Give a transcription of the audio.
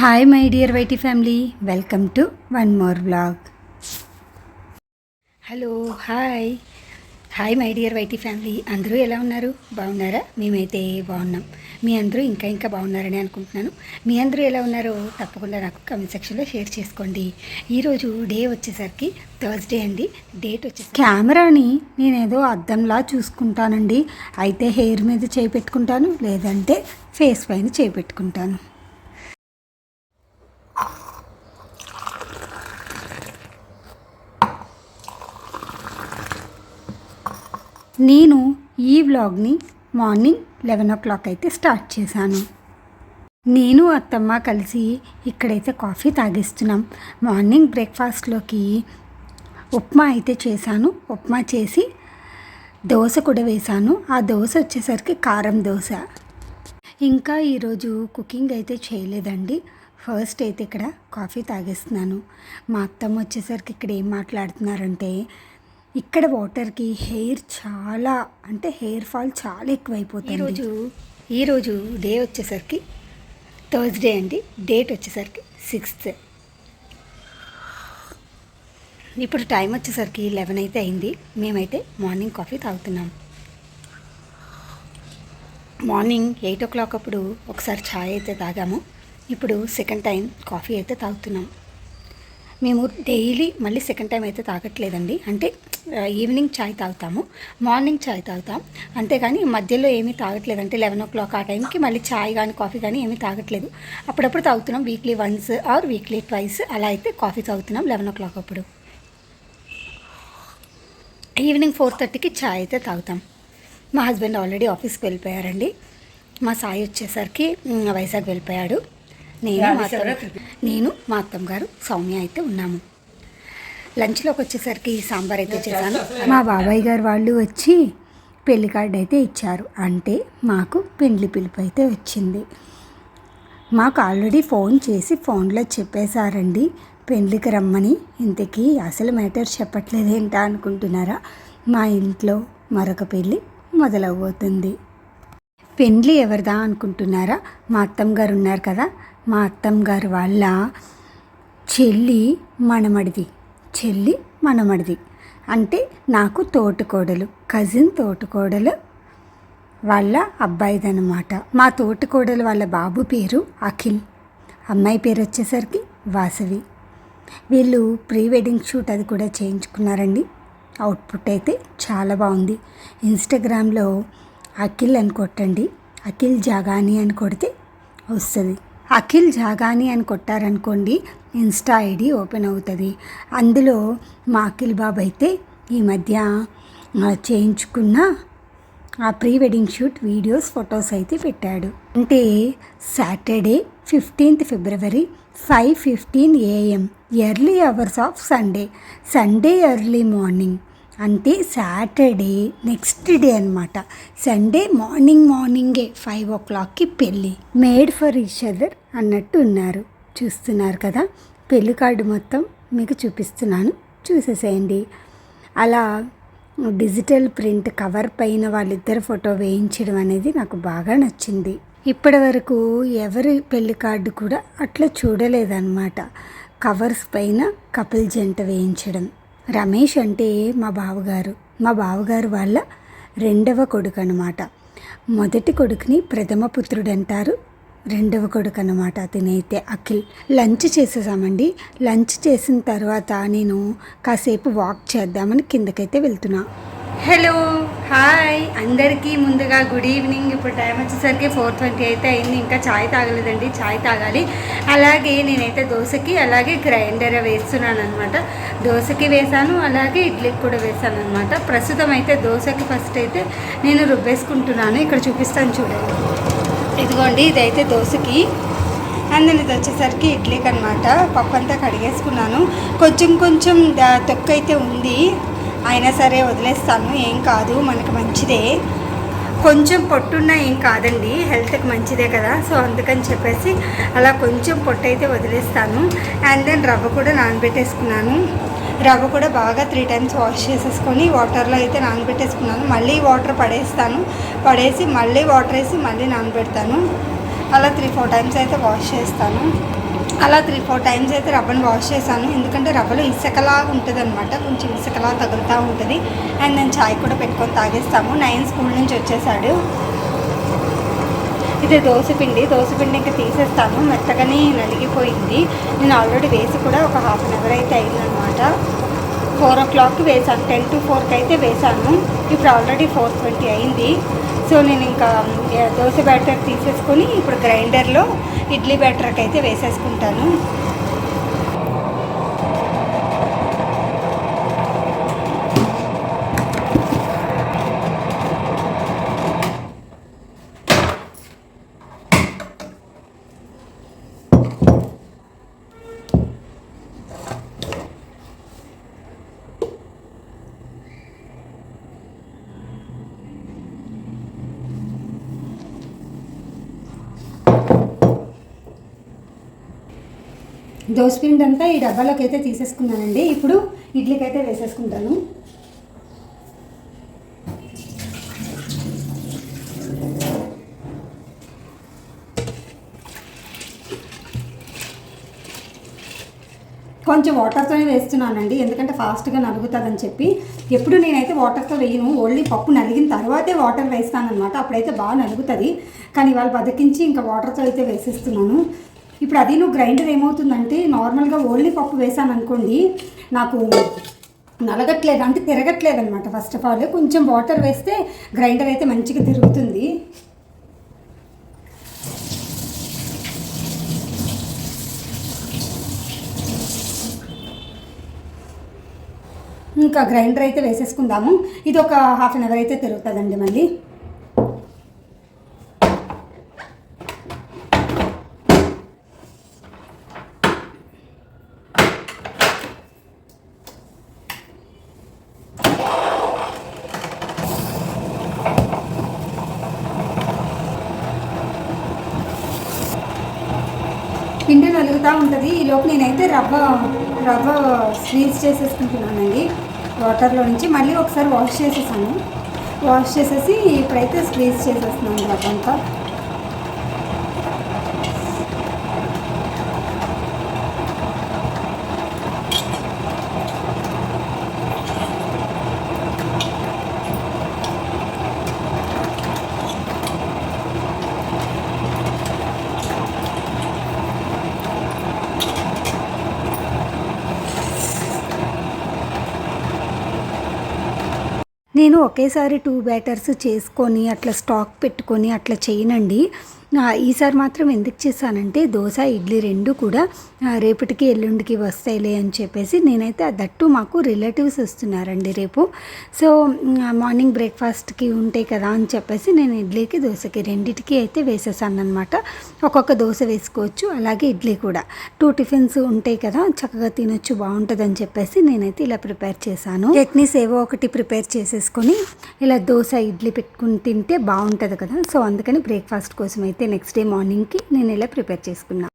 Hi my dear YT family welcome to one more blog hello hi hi my dear YT family అందరూ ఎలా ఉన్నారు? బాగున్నారా? మేమైతే బాగున్నాం. మీ అందరూ ఇంకా ఇంకా బాగున్నారని అనుకుంటున్నాను. మీ అందరూ ఎలా ఉన్నారో తప్పకుండా నాకు కమెంట్ సెక్షన్లో షేర్ చేసుకోండి. ఈరోజు డే వచ్చేసరికి థర్స్డే అండి. డేట్ వచ్చేసి కెమెరాని నేనేదో అద్దంలా చూసుకుంటానండి. అయితే హెయిర్ మీద చేపెట్టుకుంటాను లేదంటే ఫేస్ పైన చేపెట్టుకుంటాను నేను ఈ వ్లాగ్ని మార్నింగ్ లెవెన్ ఓ క్లాక్ అయితే స్టార్ట్ చేశాను. నేను అత్తమ్మ కలిసి ఇక్కడైతే కాఫీ తాగిస్తున్నాం. మార్నింగ్ బ్రేక్ఫాస్ట్లోకి ఉప్మా అయితే చేశాను. ఉప్మా చేసి దోశ కూడా వేశాను. ఆ దోశ వచ్చేసరికి కారం దోశ. ఇంకా ఈరోజు కుకింగ్ అయితే చేయలేదండి. ఫస్ట్ అయితే ఇక్కడ కాఫీ తాగేస్తున్నాను. మా అత్తమ్మ వచ్చేసరికి ఇక్కడ ఏం మాట్లాడుతున్నారంటే ఇక్కడ వాటర్కి హెయిర్ చాలా అంటే హెయిర్ ఫాల్ చాలా ఎక్కువైపోతుంది. ఈరోజు ఈరోజు డే వచ్చేసరికి థర్స్డే అండి. డేట్ వచ్చేసరికి సిక్స్త్. ఇప్పుడు టైం వచ్చేసరికి లెవెన్ అయితే అయింది. మేమైతే మార్నింగ్ కాఫీ తాగుతున్నాం. మార్నింగ్ ఎయిట్ ఓ క్లాక్ అప్పుడు ఒకసారి ఛాయ్ అయితే తాగాము. ఇప్పుడు సెకండ్ టైం కాఫీ అయితే తాగుతున్నాం. మేము డైలీ మళ్ళీ సెకండ్ టైం అయితే తాగట్లేదండి. అంటే ఈవినింగ్ చాయ్ తాగుతాము. మార్నింగ్ చాయ్ తాగుతాం. అంతేగాని మధ్యలో ఏమీ తాగట్లేదు. అంటే లెవెన్ ఓ క్లాక్ ఆ టైంకి మళ్ళీ చాయ్ కానీ కాఫీ కానీ ఏమీ తాగట్లేదు. అప్పుడప్పుడు తాగుతున్నాం weekly once or weekly twice. అలా అయితే కాఫీ తాగుతున్నాం లెవెన్ ఓ క్లాక్ అప్పుడు. ఈవినింగ్ ఫోర్ థర్టీకి చాయ్ అయితే తాగుతాం. మా హస్బెండ్ ఆల్రెడీ ఆఫీస్కి వెళ్ళిపోయారండి. మా సాయి వచ్చేసరికి వైజాగ్ వెళ్ళిపోయాడు. నేను మా నేను మా అత్తమ్మ గారు సౌమ్య అయితే ఉన్నాము. లంచ్లోకి వచ్చేసరికి సాంబార్ అయితే చేశాను. మా బాబాయ్ గారు వాళ్ళు వచ్చి పెళ్ళి కార్డు అయితే ఇచ్చారు. అంటే మాకు పెండ్లి పిలుపు అయితే వచ్చింది. మాకు ఆల్రెడీ ఫోన్ చేసి ఫోన్లో చెప్పేశారండి పెళ్ళికి రమ్మని. ఇంతకీ అసలు మ్యాటర్ చెప్పట్లేదు ఏంటా అనుకుంటున్నారా? మా ఇంట్లో మరొక పెళ్ళి మొదలవబోతుంది పెళ్ళి ఎవరిదా అనుకుంటున్నారా? మా అత్తమ్మ గారు ఉన్నారు కదా. మా అత్తమ్మ గారు వాళ్ళ చెల్లి మనమడిది చెల్లి మనమడిది. అంటే నాకు తోటికోడలు కజిన్ తోటికోడలు వాళ్ళ అబ్బాయిదనమాట మా తోటికోడలు వాళ్ళ బాబు పేరు అఖిల్. అమ్మాయి పేరు వచ్చేసరికి వాసవి. వీళ్ళు ప్రీ వెడ్డింగ్ షూట్ అది కూడా చేయించుకున్నారండి. అవుట్పుట్ అయితే చాలా బాగుంది. ఇన్స్టాగ్రామ్లో అఖిల్ అని కొట్టండి. అఖిల్ జాగాని అని కొడితే వస్తుంది. అఖిల్ జాగాని అని కొట్టారనుకోండి ఇన్స్టా ఐడి ఓపెన్ అవుతుంది. అందులో మా అఖిల్ బాబు అయితే ఈ మధ్య చేయించుకున్న ఆ pre wedding shoot videos photos అయితే పెట్టాడు. అంటే Saturday fifteenth February five fifteen AM early hours of Sunday. Sunday early morning. అంటే సాటర్డే నెక్స్ట్ డే అనమాట సండే మార్నింగ్ మార్నింగే ఫైవ్ ఓ క్లాక్కి పెళ్ళి. మేడ్ ఫర్ ఈచ్ అదర్ అన్నట్టు ఉన్నారు. చూస్తున్నారు కదా? పెళ్ళి కార్డు మొత్తం మీకు చూపిస్తున్నాను. చూసేసేయండి. అలా డిజిటల్ ప్రింట్ కవర్ పైన వాళ్ళిద్దరు ఫోటో వేయించడం అనేది నాకు బాగా నచ్చింది. ఇప్పటి వరకు ఎవరి పెళ్ళి కార్డు కూడా అట్లా చూడలేదన్నమాట. కవర్స్ పైన కపిల్ జంట వేయించడం. రమేష్ అంటే మా బావగారు. మా బావగారు వాళ్ళ రెండవ కొడుకు అనమాట మొదటి కొడుకుని ప్రథమ పుత్రుడు అంటారు రెండవ కొడుకు అనమాట అతనైతే అఖిల్. లంచ్ చేసేసామండి. లంచ్ చేసిన తర్వాత నేను కాసేపు వాక్ చేద్దామని కిందకైతే వెళ్తున్నా. Hello hi. అందరికీ ముందుగా గుడ్ ఈవినింగ్. ఇప్పుడు టైం వచ్చేసరికి ఫోర్ ట్వంటీ అయితే అయింది. ఇంకా చాయ్ తాగలేదండి. చాయ్ తాగాలి. అలాగే నేనైతే దోశకి అలాగే గ్రైండర్ వేస్తున్నాను అనమాట దోశకి వేసాను అలాగే ఇడ్లీకి కూడా వేసాను అనమాట ప్రస్తుతం అయితే దోశకి ఫస్ట్ అయితే నేను రుబ్బేసుకుంటున్నాను. ఇక్కడ చూపిస్తాను చూడండి. ఇదిగోండి ఇదైతే దోశకి. అండ్ ఇది వచ్చేసరికి ఇడ్లీకి అనమాట పప్పు అంతా కడిగేసుకున్నాను. కొంచెం కొంచెం తొక్కు అయితే ఉంది. అయినా సరే వదిలేస్తాను ఏం కాదు మనకు మంచిదే. కొంచెం పొట్టున్నా ఏం కాదండి హెల్త్కి మంచిదే కదా. సో అందుకని చెప్పేసి అలా కొంచెం పొట్టు అయితే వదిలేస్తాను. అండ్ దెన్ రవ్వ కూడా నానబెట్టేసుకున్నాను. రవ్వ కూడా బాగా త్రీ టైమ్స్ వాష్ చేసేసుకొని వాటర్లో అయితే నానబెట్టేసుకున్నాను. మళ్ళీ వాటర్ పడేస్తాను. పడేసి మళ్ళీ వాటర్ వేసి మళ్ళీ నానబెడతాను. అలా త్రీ ఫోర్ టైమ్స్ అయితే వాష్ చేస్తాను. అలా త్రీ ఫోర్ టైమ్స్ అయితే రవ్వను వాష్ చేశాను. ఎందుకంటే రవ్వలో ఇసుకలాగా ఉంటుంది అనమాట కొంచెం ఇసుకలా తగులుతూ ఉంటుంది. అండ్ నేను చాయ్ కూడా పెట్టుకొని తాగేస్తాము. నైన్ స్కూల్ నుంచి వచ్చేసాడు. ఇది దోశపిండి దోశపిండి ఇంకా తీసేస్తాను. మెత్తగానే నలిగిపోయింది. నేను ఆల్రెడీ వేసి కూడా ఒక హాఫ్ అన్ అవర్ అయితే అయిందనమాట ఫోర్ ఓ క్లాక్కి వేసాను టెన్ టు ఫోర్కి అయితే వేసాను ఇప్పుడు ఆల్రెడీ ఫోర్ ట్వంటీ అయింది. సో నేను ఇంకా దోశ బ్యాటర్ తీసేసుకొని ఇప్పుడు గ్రైండర్లో ఇడ్లీ బ్యాటర్కి అయితే వేసేసుకుంటాను. దోసపిండి అంతా ఈ డబ్బాలోకి అయితే తీసేసుకున్నానండి. ఇప్పుడు ఇడ్లీకి అయితే వేసేసుకుంటాను. కొంచెం వాటర్తోనే వేస్తున్నానండి. ఎందుకంటే ఫాస్ట్గా నలుగుతుందని చెప్పి. ఎప్పుడు నేనైతే వాటర్తో వేయను ఓన్లీ పప్పు నలిగిన తర్వాతే వాటర్ వేస్తానమాట అప్పుడైతే బాగా నలుగుతుంది. కానీ ఇవాళ బతికించి ఇంకా వాటర్తో అయితే వేసేస్తున్నాను. ఇప్పుడు అది నువ్వు గ్రైండర్ ఏమవుతుందంటే నార్మల్గా ఓన్లీ పప్పు వేసాను అనుకోండి నాకు నలగట్లేదు అంటే తిరగట్లేదు అనమాట ఫస్ట్ ఆఫ్ ఆల్ కొంచెం వాటర్ వేస్తే గ్రైండర్ అయితే మంచిగా తిరుగుతుంది. ఇంకా గ్రైండర్ అయితే వేసేసుకుందాము. ఇది ఒక హాఫ్ అన్ అవర్ అయితే తిరుగుతుందండి మళ్ళీ. పిండి నలుగుతూ ఉంటుంది. ఈ లోపు నేనైతే రవ్వ రవ్వ స్వీట్స్ చేసేసుకుంటున్నానండి. వాటర్లో నుంచి మళ్ళీ ఒకసారి వాష్ చేసేసాను. వాష్ చేసేసి ఇప్పుడైతే స్క్వీజ్ చేసేస్తున్నాను రవ్వ అంతా నేను ఒకేసారి టూ బ్యాటర్స్ చేసుకొని అట్లా స్టాక్ పెట్టుకొని అట్లా చేయనండి. ఈసారి మాత్రం ఎందుకు చేశానంటే దోశ ఇడ్లీ రెండు కూడా రేపటికి ఎల్లుండికి వస్తాయిలే అని చెప్పేసి నేనైతే దట్టు మాకు రిలేటివ్స్ వస్తున్నారండి రేపు. సో మార్నింగ్ బ్రేక్ఫాస్ట్కి ఉంటాయి కదా అని చెప్పేసి నేను ఇడ్లీకి దోశకి రెండింటికి అయితే వేసేసాను అనమాట ఒక్కొక్క దోశ వేసుకోవచ్చు అలాగే ఇడ్లీ కూడా. టూ టిఫిన్స్ ఉంటాయి కదా చక్కగా తినొచ్చు బాగుంటుంది అని చెప్పేసి నేనైతే ఇలా ప్రిపేర్ చేశాను. చట్నీస్ ఏవో ఒకటి ప్రిపేర్ చేసేసుకొని ఇలా దోశ ఇడ్లీ పెట్టుకుని తింటే బాగుంటుంది కదా. సో అందుకని బ్రేక్ఫాస్ట్ కోసం అయితే అయితే నెక్స్ట్ డే మార్నింగ్కి నేను ఇలా ప్రిపేర్ చేసుకున్నా.